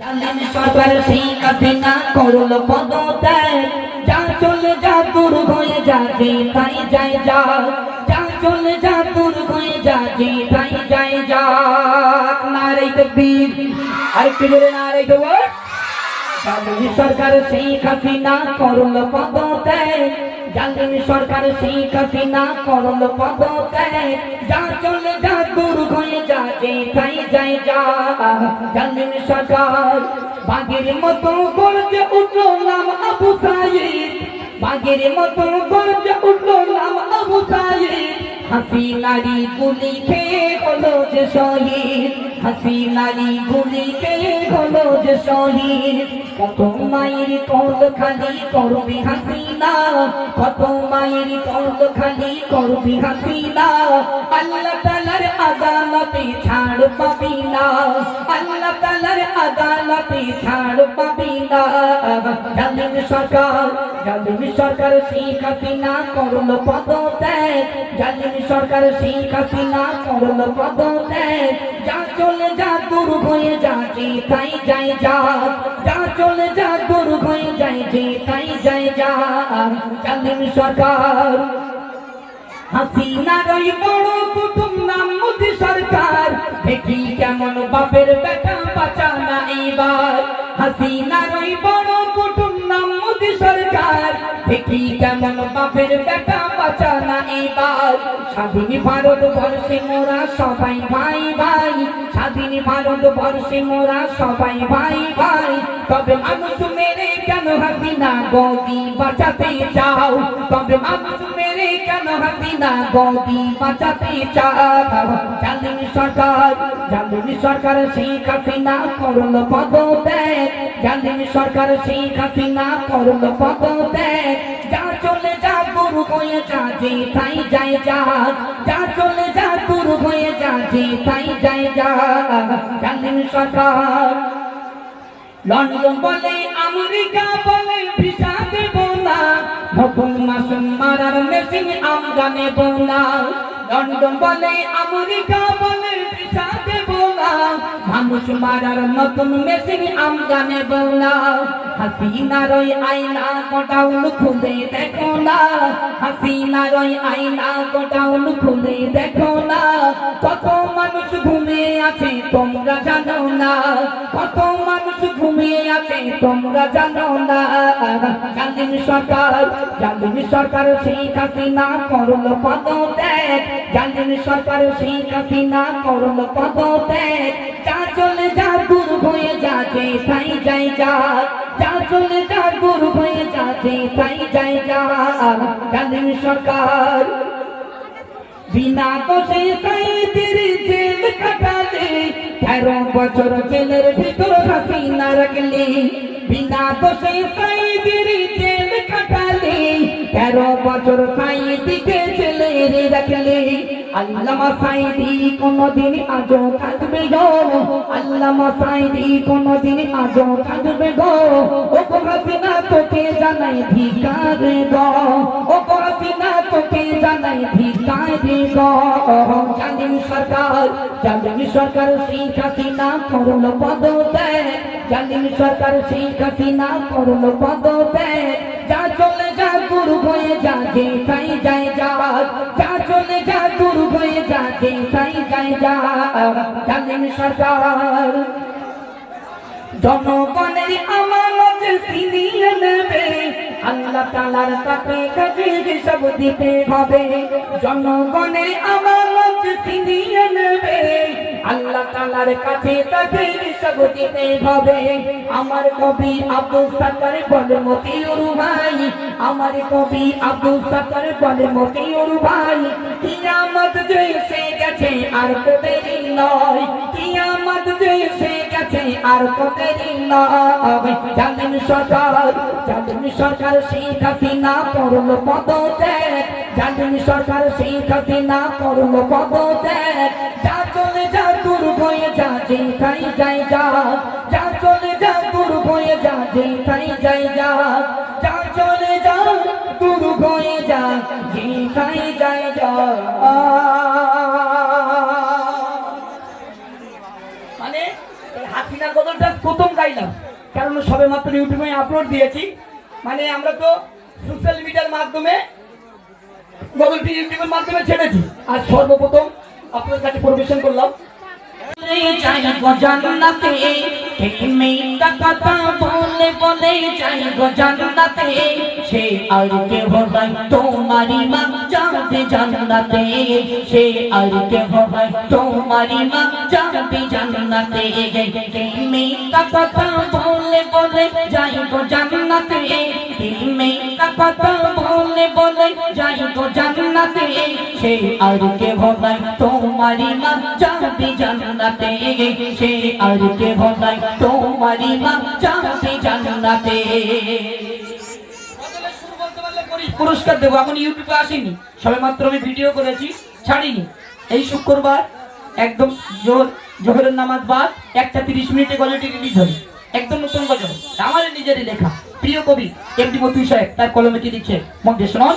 জালিম সরকার সেই কাফিনা করল পদত্যাগ। যা চলে যা দূর হয়ে যা যে তাই যায় যা। যা চলে যা দূর হয়ে যা যে তাই যায় যা নারে তকবীর আর কি বলে নারে জালিম সরকার সেই কাফিনা করল পদত্যাগ। জালিম সরকার সেই কাফিনা করল পদত্যাগ। যা চলে যা দূর হয়ে যা, যে তাই যায় যা। জালিম সরকার বাগের মতো গর্জে উঠল নাম আবু সাইদ। বাগের মতো গর্জে উঠল সাইদ হাসি নারী গুলি খেয়ে হলো যে শহীদ হাসি নারী গুলি খেয়ে হলো যে শহীদ। কত মায়ের কল খালি করবি হাসিনা, কত মায়ের কল খালি করবি হাসিনা। আল্লাহ তালার আদালতে ছাড় পাবি না, আল্লাহ তালার আদালতে ছাড় পাবি না। জালিম সরকার জালিম সরকার শেখ হাসিনা করল পদত্যাগ। জালিম সরকার শেখ হাসিনা করল পদত্যাগ। যা চলে যা দূর হয়ে যা যে তাই যায় যা। যা চলে যা দূর হয়ে যায় যে তাই যায় যা। জালিম সরকার হাসিনা রই বড় কুটুম নাম মোদি সরকার। দেখি কেমন বাপের বেটা বাঁচানা এইবার। হাসিনা বাঁচানা এইবার স্বাধীন ভারত বর্ষে মোরা সবাই ভাই ভাই। স্বাধীন ভারত বর্ষে মোরা সবাই ভাই ভাই। তবে মানুষ মেরে কেন হাসিনা গদি বাঁচাতে চাও? তবে মানুষ মেরে কেন হাসিনা গদি বাঁচাতে চাও? জালিম সরকার জালিম সরকার শেখ হাসিনা করল পদত্যাগ। জালিম সরকার শেখ হাসিনা করল পদত্যাগ। হয়ে যা তাই যায় যা। যা চলে যা, দূর হয়ে যা তাই যায় যা। জালিম সরকার, লন্ডন বলে, আমেরিকা বলে, ভিসা দেব না। নতুন মারার মেশিন নেব না লন্ডন বলে, আমেরিকা বলে, ভিসা দেব মানুষ মারার নতুন মেশিন আমরা নেব না হাসিনার ওই আয়না গোডাউন খুলে দেখো না হাসিনার ওই আয়না গোডাউন খুলে দেখো না কত মানুষ ঘুমিয়ে আছে তোমরা জানো না কত মানুষ ঘুমিয়ে আছে তোমরা জানো না জালিম সরকার জালিম সরকার শেখ হাসিনা করল পদত্যাগ জালিম সরকার শেখ হাসিনা করল পদত্যাগ যা চলে যা দূর হয়ে যা যে তাই যাই যা যা চলে যা দূর হয়ে যা যে তাই যাই যা জালিম সরকার, বিনা দোষে সাইদের জেল কাটালে, তেরো বছর জেলের ভিতর হাসিনা রাখলে, বিনা দোষে সাইদের জেল কাটালে, তেরো বছর সাইদিকে জেলের রাখলে। আল্লামা সাইদি কোনদিন আজও থাকবে গো। আল্লামা সাইদি কোনদিন আজও থাকবে গো। ও হাসিনা তোকে জানাই ধিকার গো। ও হাসিনা তোকে জানাই ধিকার গো। জালিম সরকার জালিম সরকার শেখ হাসিনা করল পদত্যাগ। জালিম সরকার শেখ হাসিনা করল পদত্যাগ। যা দূর হয়ে যা তাই যায় যা। যা চলে যা, দূর হয়ে যা তাই যায় যা। জালিম সরকার, জনগণের আমানত ছিনিয়ে নেবে। আল্লাহ তালার কাছে কাছে সব দিতে হবে, জনগণের আমানত ছিনিয়ে নেবে। আল্লাহ তালার কাছে তাকে সব দিতে হবে। আমার কবি আব্দুল সাকার বলে মতিউর ভাই আমার কবি আব্দুল সাকার বলে, মতিউর ভাই, কিয়ামত যে এসে গেছে আর কোদেরই নয়। কিয়ামত যে এসে গেছে আর কোদেরই নয়। জালিম সরকার জালিম সরকার শেখ হাসিনা করল পদত্যাগ। জালিম সরকার শেখ হাসিনা করল পদত্যাগ। গাইলাম কারণ সবে মাত্র ইউটিউবে আপলোড দিয়েছি। মানে আমরা তো সোশ্যাল মিডিয়ার মাধ্যমে গুগল ইউটিউবের মাধ্যমে ছেড়েছি। আর সর্বপ্রথম আপনার কাছে পরিবেশন করলাম। বলে বলে যাইব জান্নাতে। সে সে মেয়েটা কথা বলে বলে বলে যাইব জান্নাতে। সে আর কে হবে তোমারি মা যাবে জান্নাতে। সে আর কে হবে তোমারি মা যাবে জান্নাতে। পুরস্কার দেবো এখন ইউটিউবে আসেনি। সবে মাত্র আমি ভিডিও করেছি, ছাড়িনি। এই শুক্রবার একদম জোর, জোহরের নামাজ বাদ, একটা তিরিশ মিনিটে গজলটি রিলিজ হবে একদম নতুন গজল। আমার নিজেরই লেখা। প্রিয় কবি এমডি মতুই সাহেব, তার কলমে কি দিচ্ছে দিয়ে শোনান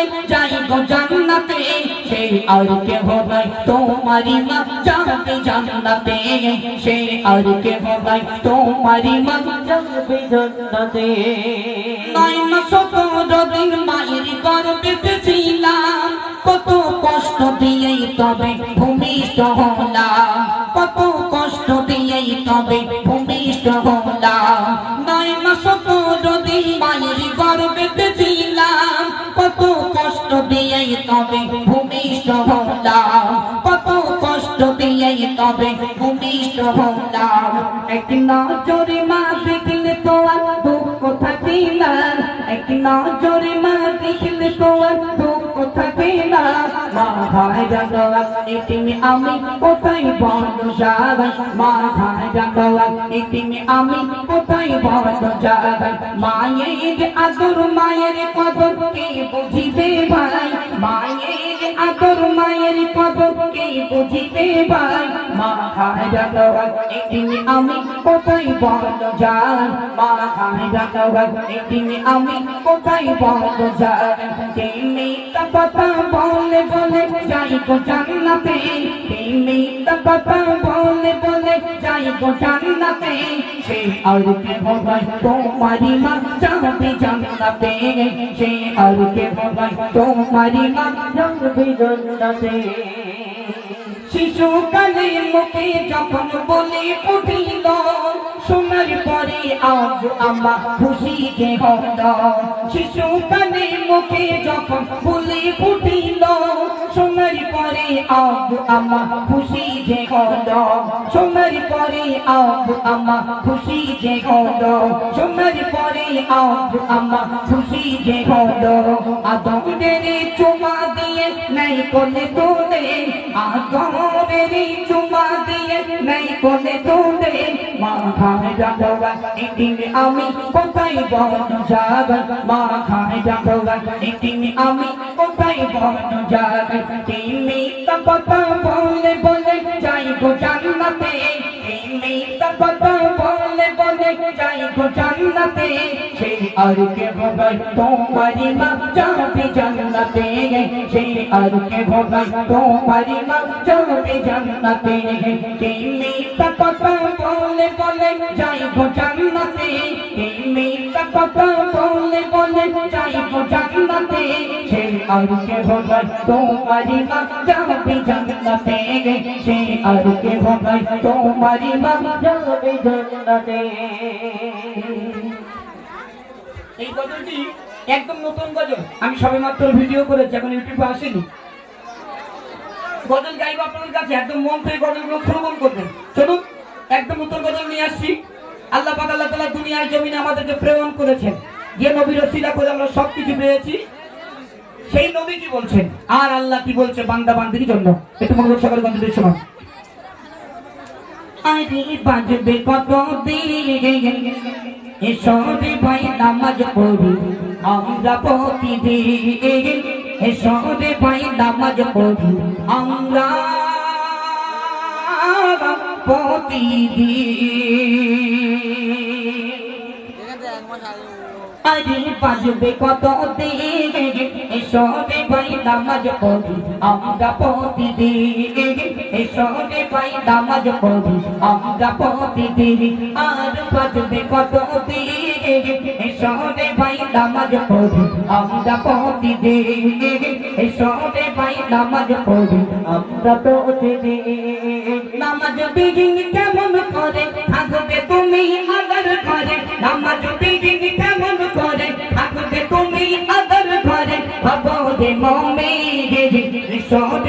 বলে যাইব জান্নাতে সে আর কে হবে তোমারি মা যাবে জান্নাতে সে আর কে হবে তোমারি মা যাবে জান্নাতে। নয়ন সতেরো দিন মায়ের গর্ভে ছিলাম কত কষ্ট দিয়েই তবে ভূমিষ্ঠ হলাম। কত কষ্ট দিয়েই তবে ভূমিষ্ঠ হলাম। নয়ন সতেরো দিন মায়ের গর্ভে ছিলাম কত কষ্ট দিয়েই তবে ভূমিষ্ঠ হলাম কত কষ্ট দিয়েই তবে ভূমিষ্ঠ হলাম এক নজরে মা দেখলে তো আর দুঃখ থাকি না। এক নজরে মা দেখলে তো দুঃখ থাকে না মা ভাই জানোয়া এটিমে আমি কোথায় বন্ধ যাগাই মা ভাই জানোয়া এটিমে আমি কোথায় বন্ধ যাগাই মায়ের আদর, মায়ের কদর কে বুঝিবে ভাই মায়ের আদর, মায়ের কদর কে বুঝিবে ভাই মা ভাই জানোয়া এটিমে আমি কোথায় বন্ধ যাই মা ভাই জানোয়া এটিমে আমি কোথায় বন্ধ যাই কে মেয়েটা কথা বলে বলে যাই জান্নাতে। কথা বলে বলে জান্নাতে। সে আর কে তোমারি মা জান্নাতে। সে আর কে তোমারি মা জান্নাতে। মুখে যখন বলে উঠিল সোনার পরে আজ আমা খুশি যে হল শিশুকালে মুখে যখন বলে উঠিল সোনার পরে আজ আমা খুশি যে হল সোনার পরে আজ আমা খুশি যে হল সোনার পরে আজ আমা খুশি যে হল আদমের চুমা দিয়ে নাই কোলে তোলে আদমের চুমা দিয়ে নাই কোলে তোলে মা খায় জাগবা একদিন আমি কোথায় বন যাব মা খায় জাগবা একদিন আমি কোথায় বন যাব তুমি তা কথা বলে বলে যাই গো জান্নাতে তুমি তা কথা বলে বলে যাই গো জান্নাতে সে আর কে ভবাই তোমারি মা যাবে জান্নাতে সে আর কে ভবাই তোমারি মা যাবে জান্নাতে তুমি তা কথা বলে বলে যাই গো জান্নাতে তুমি তা কথা বলে বলে যাই গো জান্নাতে সে আর কে ভবাই তোমারি মা যাবে জান্নাতে সে আর কে ভবাই তোমারি মা যাবে জান্নাতে এই গজলটি একদম নতুন গজল। আমি সবে মাত্র ভিডিও করেছি, এখন ইউটিউবে আসেনি। গজল গাইবো আপনাদের কাছে, একদম মন থেকে গজলগুলো শ্রবণ করবেন। চলুন, একদম নতুন গজল নিয়ে আসছি। আল্লাহ পাক, আল্লাহ তালা দুনিয়ার জমিনে আমাদেরকে প্রেরণ করেছেন। যে নবীর সিলা করে আমরা সব কিছু পেয়েছি, সেই নবী কি বলছেন? আর আল্লাহ কি বলছে বান্দা বান্দির জন্য? একটু মনে সকালে গজল শোনান আরে বাজবে কত দিন? এসো রে ভাই নামাজ পড়ি, আমরা প্রতিদিন এসো রে ভাই নামাজ পড়ি, আমরা প্রতিদিন। আরে বাজবে কত দিন? এসো রে ভাই নামাজ পড়ি, আমরা প্রতিদিন এসো রে ভাই নামাজ পড়ি। আমরা প্রতিদিন আর বাজবে কত দিন? এসো রে ভাই নামাজ পড়ি। আমরা প্রতিদিন এসো রে ভাই নামাজ পড়ি। আমরা প্রতিদিন নামাজ বিঘিন কেমন করে? থাকবে তুমি আদর করে নামাজ বিঘিন কেমন করে? থাকবে তুমি আদর করে ভাবরে মমে ঈশ্বরে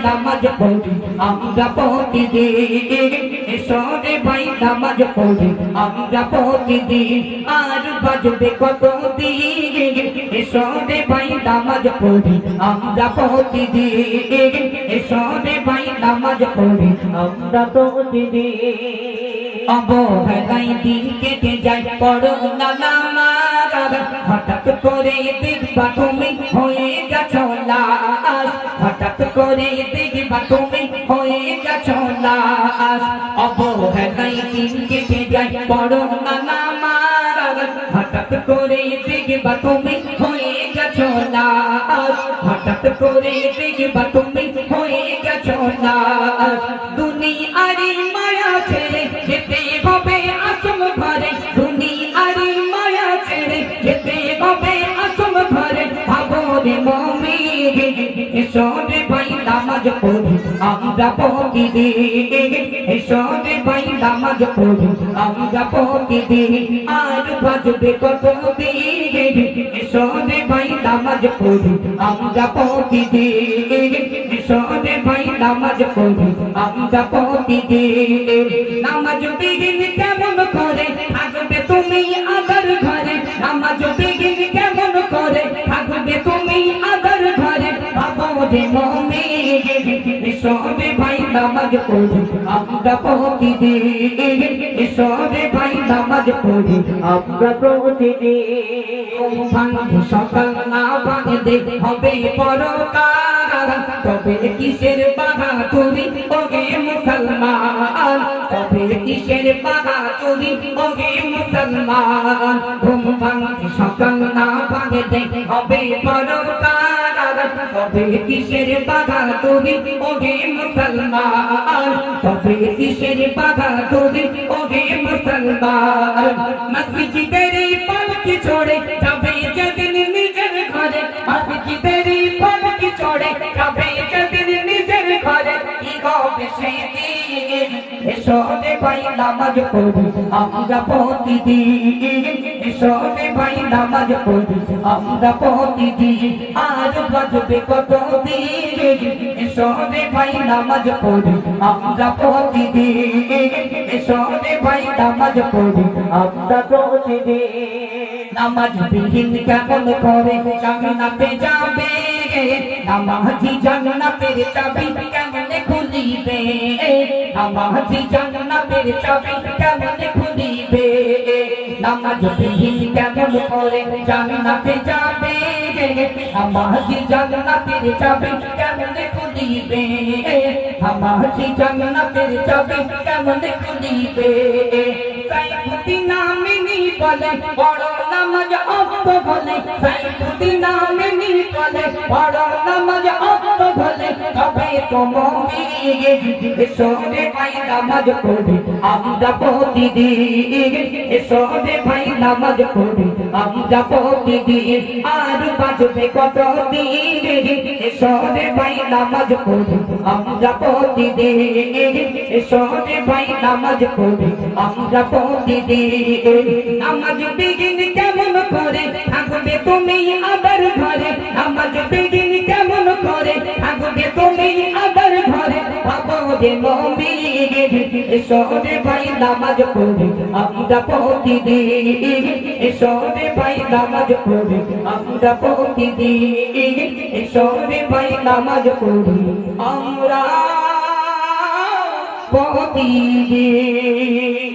ভাই নামাজ পড়ি আমরা প্রতিদিন ঈশ্বরে ভাই নামাজ পড়ি আমরা প্রতিদিন আর বাজবে কত দিন ঈশ্বরে ভাই নামাজ পড়ি আমরা প্রতিদিন ঈশ্বরে ভাই নামাজ পড়ি আমরা প্রতিদিন অবহেলায় দিন কেটে যায় পড়ো না নামাজ হঠাৎ করে দেখবা তুমি হয়ে গেছো লাশ হঠাৎ করে দেখবা তুমি হয়ে গেছো লাশ অবহেলায় দিন কেটে যায় পড়ো না নামাজ হঠাৎ করে দেখবা তুমি হয়ে গেছো লাশ হঠাৎ করে দেখবা তুমি হয়ে গেছো লাশ দুনিয়ারি মায়া ছেড়ে যেতে হবে আসল ঘরে দুনিয়ারি মায়া ছেড়ে যেতে হবে আসল ঘরে ভাবরে মমি এসরে ভাই নামাজ পড়ি আমরা প্রতিদিন এসরে ভাই নামাজ পড়ি আমরা প্রতিদিন আর বাজবে কত দিন এসরে ভাই নামাজ পড়ি আমরা প্রতিদিন এসরে ভাই নামাজ পড়ি আমরা প্রতিদিন নামাজ বিঘিন কেমন করে থাকবে তুমি আদর ঘরে? নামাজ বিঘিন কেমন করে থাকবে তুমি আদর ঘরে? বাবরে ঈশ্বরে ভাই নামাজ পড়ি, আমরা প্রতিদিন ঈশ্বরে ভাই নামাজ পড়ি, আমরা প্রতিদিন ভাঙি সকাল না ভাঙতে হবে পরকার। তবে কিসের বাধা তুমি ওগে মুসলমান? তবে কিসের বাধা তুমি ওগে মুসলমান? ঘুম ভাঙি সকাল না ভাঙতে হবে পরকার। তবে কিসের বাধা তুমি ওগে মুসলমান তবে কিসের বাধা তুমি ওগে মুসলমান মসজিদের পালকি ছোড়ে যাবে যেদিন নিজের ঘরে মসজিদের পালকি ছোড়ে যাবে যেদিন নিজের ঘরে কি হবে সেদিন এসো রে ভাই নামাজ পড়ি আমরা প্রতিদিন এসো রে ভাই নামাজ পড়ি, আমরা প্রতিদিন আজ বাজবে কত দিন? এসো রে ভাই নামাজ পড়ি, আমরা প্রতিদিন এসো রে ভাই নামাজ পড়ি, আমরা প্রতিদিন নামাজ বিহীন কেমন করে? জান্নাতে যাবে, নামাজি জান্নাতের চাবি কেমন খুলিবে? নামাজি জান্নাতের চাবি কেমন খুলিবে? নামাজ বিহীন কেমন করে জান্নাতে যাবে নামাজি জান্নাতের চাবি কেমন খুলিবে নামাজি জান্নাতের চাবি কেমন খুলিবে সাইফুদ্দি নামে নি বলে বড় নামাজ অপ্ত বলে সাইফুদ্দি নামে নি বলে বড় নামাজ অপ্ত বলে নামাজ বিঘিন কেমন করে? থাকবে তুমি আবার ঘরে। নামাজ বিঘিন বাবরে মমি এসরে ভাই নামাজ পড়ি। আমরা প্রতিদিন এসরে ভাই নামাজ পড়ি। আমরা প্রতিদিন এসরে ভাই নামাজ পড়ি। আমরা প্রতিদিন